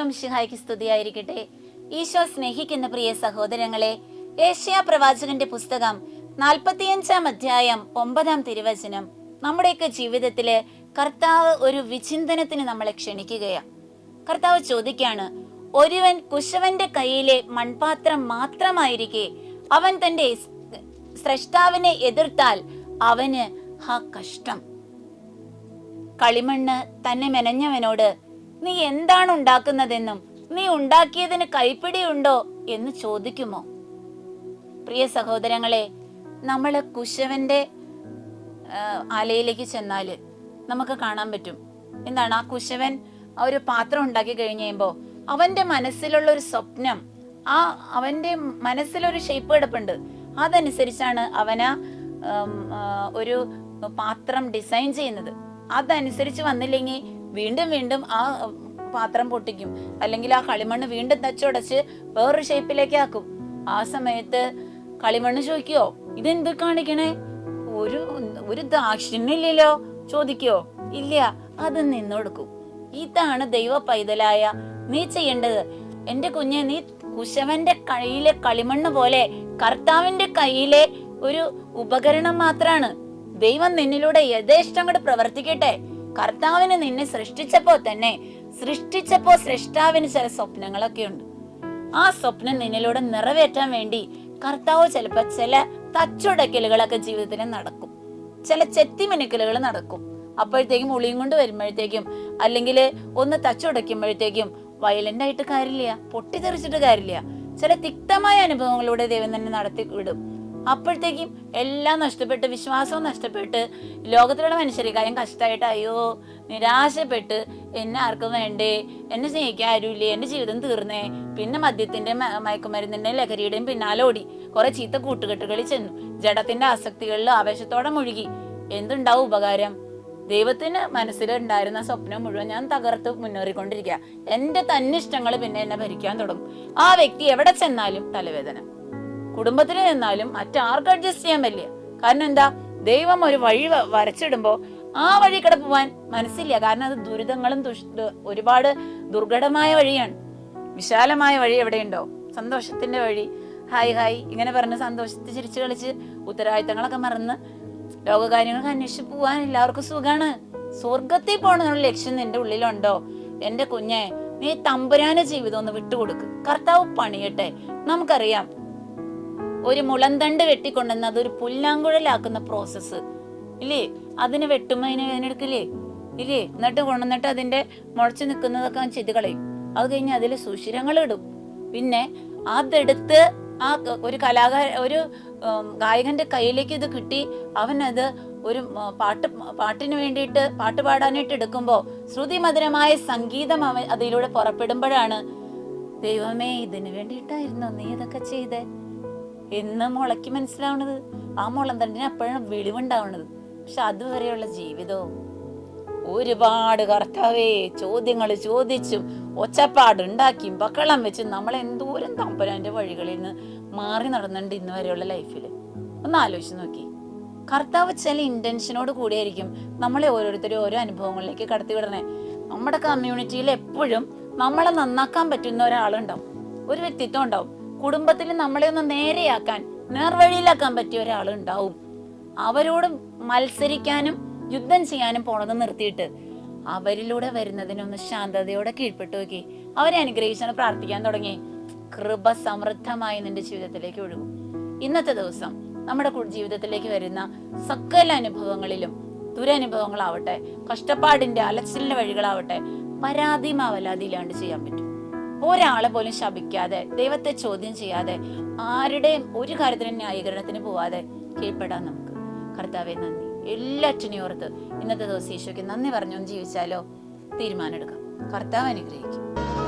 ഈശോ മിശിഹായ്ക്ക് സ്തുതിയായിരിക്കട്ടെ. ഈശോ സ്നേഹിക്കുന്ന പ്രിയ സഹോദരങ്ങളെ ഏഷ്യ പ്രവാചകന്റെ പുസ്തകം നാൽപ്പത്തിയഞ്ചാം അധ്യായം ഒമ്പതാം തിരുവചനം. നമ്മുടെയൊക്കെ ജീവിതത്തിൽ കർത്താവ് ഒരു വിചിന്തനത്തിന് നമ്മളെ ക്ഷണിക്കുകയാണ് കർത്താവ് ചോദിക്കാണ് ഒരുവൻ കുശവന്റെ കയ്യിലെ മൺപാത്രം മാത്രമായിരിക്കെ അവൻ തന്റെ സ്രഷ്ടാവിനെ എതിർത്താൽ അവന് ആ കഷ്ടം. കളിമണ്ണ് തന്നെ മെനഞ്ഞവനോട് നീ എന്താണ് ഉണ്ടാക്കുന്നതെന്നും? നീ ഉണ്ടാക്കിയതിന് കൈപ്പിടിയുണ്ടോ എന്ന് ചോദിക്കുമോ? പ്രിയ സഹോദരങ്ങളെ നമ്മൾ കുശവന്റെ ആലയിലേക്ക് ചെന്നാൽ നമുക്ക് കാണാൻ പറ്റും. എന്താണ്? ആ കുശവൻ ആ ഒരു പാത്രം ഉണ്ടാക്കി കഴിഞ്ഞ് കഴിയുമ്പോൾ അവന്റെ മനസ്സിലുള്ള ഒരു സ്വപ്നം ആ അവന്റെ മനസ്സിലൊരു ഷേപ്പ് കിടപ്പുണ്ട്. അതനുസരിച്ചാണ് അവന ഒരു പാത്രം ഡിസൈൻ ചെയ്യുന്നത്. അതനുസരിച്ച് വന്നില്ലെങ്കിൽ വീണ്ടും വീണ്ടും ആ പാത്രം പൊട്ടിക്കും. അല്ലെങ്കിൽ ആ കളിമണ്ണ് വീണ്ടും തച്ചുടച്ച് വേറൊരു ഷേപ്പിലേക്ക് ആക്കും. ആ സമയത്ത് കളിമണ്ണ് ചോദിക്കോ ഇതെന്ത് കാണിക്കണേ? ഒരു ഒരു ദാക്ഷിണ്യമില്ലല്ലോ. ചോദിക്കോ ഇല്ല അത് നിന്നൊടുക്കും ഇതാണ് ദൈവ പൈതലായ നീ ചെയ്യേണ്ടത് എന്റെ കുഞ്ഞെ നീ കുശവന്റെ കയ്യിലെ കളിമണ്ണ് പോലെ കർത്താവിന്റെ കയ്യിലെ ഒരു ഉപകരണം മാത്രാണ്. ദൈവം നിന്നിലൂടെ യഥേഷ്ടം കൂടെ പ്രവർത്തിക്കട്ടെ. കർത്താവിന് നിന്നെ സൃഷ്ടിച്ചപ്പോ തന്നെ സൃഷ്ടിച്ചപ്പോ സൃഷ്ടാവിന് ചില സ്വപ്നങ്ങളൊക്കെ ഉണ്ട്. ആ സ്വപ്നം നിന്നിലൂടെ നിറവേറ്റാൻ വേണ്ടി കർത്താവ് ചിലപ്പോ ചില തച്ചുടക്കലുകളൊക്കെ ജീവിതത്തിൽ നടക്കും. ചില ചെത്തിമിനുക്കലുകൾ നടക്കും. അപ്പോഴത്തേക്കും ഉളിയും കൊണ്ട് വരുമ്പോഴത്തേക്കും അല്ലെങ്കിൽ ഒന്ന് തച്ചുടയ്ക്കുമ്പോഴത്തേക്കും വയലന്റ് ആയിട്ട് കാര്യമില്ല പൊട്ടിത്തെറിച്ചിട്ട് കാര്യമില്ല. ചില തിക്തമായ അനുഭവങ്ങളിലൂടെ ദൈവം തന്നെ നടത്തി വിടും അപ്പോഴത്തേക്കും എല്ലാം നഷ്ടപ്പെട്ട് വിശ്വാസവും നഷ്ടപ്പെട്ട് ലോകത്തിലുള്ള മനുഷ്യരെ കാര്യം കഷ്ടമായിട്ട് അയ്യോ നിരാശപ്പെട്ട് എന്നെ ആർക്കും വേണ്ടേ? എന്നെ സ്നേഹിക്കാൻ ആരുമില്ലേ? എന്റെ ജീവിതം തീർന്നേ? പിന്നെ മദ്യത്തിന്റെ മയക്കുമരുന്നിന്റെ ലഹരിയുടെയും പിന്നാലെ ഓടി. കുറേ ചീത്ത കൂട്ടുകെട്ടുകളിൽ ചെന്നു. ജഡത്തിന്റെ ആസക്തികളിൽ ആവേശത്തോടെ മുഴുകി. എന്തുണ്ടാവും ഉപകാരം? ദൈവത്തിന് മനസ്സിലുണ്ടായിരുന്ന സ്വപ്നം മുഴുവൻ ഞാൻ തകർത്ത് മുന്നേറിക്കൊണ്ടിരിക്കുക. എന്റെ തന്നിഷ്ടങ്ങൾ പിന്നെ എന്നെ ഭരിക്കാൻ തുടങ്ങും ആ വ്യക്തി എവിടെ ചെന്നാലും തലവേദന. കുടുംബത്തിൽ നിന്നാലും മറ്റാർക്കും അഡ്ജസ്റ്റ് ചെയ്യാൻ പറ്റില്ല. കാരണം എന്താ? ദൈവം ഒരു വഴി വരച്ചിടുമ്പോൾ വരച്ചിടുമ്പോ ആ വഴി കൂടെ പോവാൻ മനസ്സില്ല. കാരണം അത് ദുരിതങ്ങളും ദുഷ് ഒരുപാട് ദുർഘടമായ വഴിയാണ്. വിശാലമായ വഴി എവിടെയുണ്ടോ? സന്തോഷത്തിന്റെ വഴി. Hi hi. ഇങ്ങനെ പറഞ്ഞ് സന്തോഷത്തിൽ ചിരിച്ചു കളിച്ച് ഉത്തരവാദിത്തങ്ങളൊക്കെ മറന്ന് ലോകകാര്യങ്ങളൊക്കെ അന്വേഷിച്ച് പോവാൻ എല്ലാവർക്കും സുഖാണ്. സ്വർഗത്തിൽ പോകണമെന്നുള്ള ലക്ഷ്യം നിന്റെ ഉള്ളിലുണ്ടോ? എന്റെ കുഞ്ഞെ നീ തമ്പുരാന ജീവിതം ഒന്ന് വിട്ടുകൊടുക്ക്. കർത്താവ് പണിയട്ടെ. നമുക്കറിയാം ഒരു മുളന്തണ്ട് വെട്ടിക്കൊണ്ടുവന്ന് അതൊരു പുല്ലാങ്കുഴലാക്കുന്ന പ്രോസസ്സ് ഇല്ലേ? അതിന് വെട്ടുമ്പോ അതിനെ വേദനെടുക്കില്ലേ ഇല്ലേ? എന്നിട്ട് കൊണ്ടുവന്നിട്ട് അതിന്റെ മുളച്ചു നിൽക്കുന്നതൊക്കെ ചെയ്ത് കളയും. അത് കഴിഞ്ഞ് അതിൽ സുഷിരങ്ങൾ ഇടും. പിന്നെ അതെടുത്ത് ആ ഒരു കലാകാര ഒരു ഗായകന്റെ കയ്യിലേക്ക് ഇത് കിട്ടി. അവനത് ഒരു പാട്ട് പാട്ടിന് വേണ്ടിയിട്ട് പാട്ട് പാടാനായിട്ട് എടുക്കുമ്പോ ശ്രുതിമധുരമായ സംഗീതം അവൻ അതിലൂടെ പുറപ്പെടുമ്പോഴാണ് ദൈവമേ ഇതിനു വേണ്ടിയിട്ടായിരുന്നു നീ ഇതൊക്കെ ചെയ്തേ. എന്ന് മുളയ്ക്ക് മനസ്സിലാവണത്. ആ മുളം തണ്ടിന് അപ്പോഴാണ് വെളിവുണ്ടാവണത്. പക്ഷെ അതുവരെയുള്ള ജീവിതവും. ഒരുപാട് കർത്താവേ ചോദ്യങ്ങൾ ചോദിച്ചും ഒച്ചപ്പാടുണ്ടാക്കിയും ബക്കളം വെച്ചും നമ്മൾ എന്തോരം തമ്പുരാന്റെ വഴികളിൽ നിന്ന് മാറി നടന്നിട്ടുണ്ട് ഇന്ന് വരെയുള്ള ലൈഫിൽ ഒന്ന് ആലോചിച്ച് നോക്കി. കർത്താവ് ചില ഇന്റൻഷനോട് കൂടിയായിരിക്കും നമ്മളെ ഓരോരുത്തരും ഓരോ അനുഭവങ്ങളിലേക്ക് കടത്തിവിടണേ. നമ്മുടെ കമ്മ്യൂണിറ്റിയിൽ എപ്പോഴും നമ്മളെ നന്നാക്കാൻ പറ്റുന്ന ഒരാളുണ്ടാവും. ഒരു വ്യക്തിത്വം ഉണ്ടാവും. കുടുംബത്തിൽ നമ്മളെ ഒന്ന് നേരെയാക്കാൻ നേർവഴിയിലാക്കാൻ പറ്റിയ ഒരാളുണ്ടാവും. അവരോട് മത്സരിക്കാനും യുദ്ധം ചെയ്യാനും പോണത് നിർത്തിയിട്ട് അവരിലൂടെ വരുന്നതിനൊന്ന് ശാന്തതയോടെ കീഴ്പ്പെട്ടു നോക്കി. അവരെ അനുഗ്രഹിച്ചാണ് പ്രാർത്ഥിക്കാൻ തുടങ്ങി. കൃപ സമൃദ്ധമായി നിന്റെ ജീവിതത്തിലേക്ക് ഒഴുകും. ഇന്നത്തെ ദിവസം നമ്മുടെ ജീവിതത്തിലേക്ക് വരുന്ന സകല അനുഭവങ്ങളിലും ദുരനുഭവങ്ങളാവട്ടെ കഷ്ടപ്പാടിന്റെ അലച്ചിലിന്റെ വഴികളാവട്ടെ പരാതി മാവലാതിയില്ലാണ്ട് ചെയ്യാൻ പറ്റും. ഒരാളെ പോലും ശപിക്കാതെ ദൈവത്തെ ചോദ്യം ചെയ്യാതെ ആരുടെയും ഒരു കാര്യത്തിനും ന്യായീകരണത്തിന് പോവാതെ കീഴ്പ്പെടാൻ നമുക്ക്. കർത്താവെ നന്ദി. എല്ലാറ്റിനെയും ഓർത്ത് ഇന്നത്തെ ദിവസം ഈശോയ്ക്ക് നന്ദി പറഞ്ഞു ജീവിച്ചാലോ തീരുമാനം എടുക്കാം കർത്താവ് അനുഗ്രഹിക്കും.